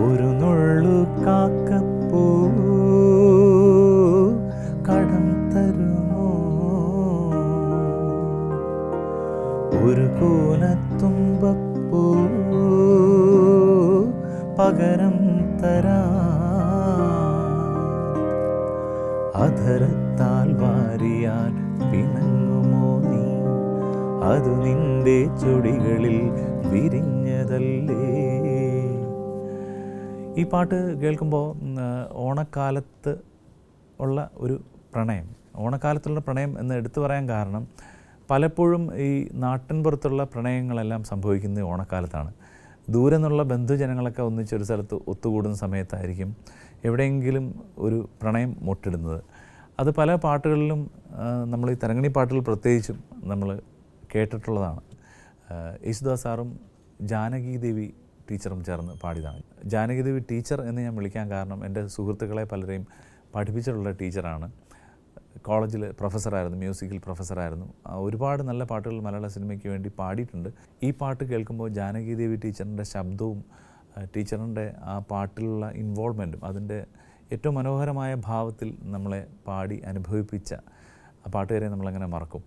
ഒരു നുള്ളു കാക്കപ്പൂ കടം തരുമോ? ഒരു കൂനത്തുമ്പപ്പൂ പകരം തരാ. അധരത്താൽ വാരിയാൽ പിണങ്ങ അതു നിന്റെ ചുടികളിൽ വിരിഞ്ഞതല്ലേ? ഈ പാട്ട് കേൾക്കുമ്പോൾ ഓണക്കാലത്ത് ഉള്ള ഒരു പ്രണയം. ഓണക്കാലത്തുള്ള പ്രണയം എന്ന് എടുത്തു പറയാൻ കാരണം പലപ്പോഴും ഈ നാട്ടിൻപുറത്തുള്ള പ്രണയങ്ങളെല്ലാം സംഭവിക്കുന്നത് ഓണക്കാലത്താണ്. ദൂരെ നിന്നുള്ള ബന്ധുജനങ്ങളൊക്കെ ഒന്നിച്ചൊരു സ്ഥലത്ത് ഒത്തുകൂടുന്ന സമയത്തായിരിക്കും എവിടെയെങ്കിലും ഒരു പ്രണയം മുട്ടിടുന്നത്. അത് പല പാട്ടുകളിലും നമ്മൾ ഈ തരങ്ങണി പാട്ടുകൾ പ്രത്യേകിച്ചും നമ്മൾ കേട്ടിട്ടുള്ളതാണ്. യേശുദാസ് സാറും ജാനകി ദേവി ടീച്ചറും ചേർന്ന് പാടിയതാണ്. ജാനകി ദേവി ടീച്ചർ എന്ന് ഞാൻ വിളിക്കാൻ കാരണം എന്റെ സുഹൃത്തുക്കളെ പലരെയും പഠിപ്പിച്ചിട്ടുള്ള ടീച്ചറാണ്. കോളേജിൽ പ്രൊഫസറായിരുന്നു മ്യൂസിക്കിൽ പ്രൊഫസറായിരുന്നു. ഒരുപാട് നല്ല പാട്ടുകൾ മലയാള സിനിമയ്ക്ക് വേണ്ടി പാടിയിട്ടുണ്ട്. ഈ പാട്ട് കേൾക്കുമ്പോൾ ജാനകി ദേവി ടീച്ചറിന്റെ ശബ്ദവും ടീച്ചറിന്റെ ആ പാട്ടിലുള്ള ഇൻവോൾവ്മെന്റും അതിന്റെ ഏറ്റവും മനോഹരമായ ഭാവത്തിൽ നമ്മളെ പാടി അനുഭവിപ്പിച്ച ആ പാട്ടുകാരെ നമ്മളങ്ങനെ മറക്കും.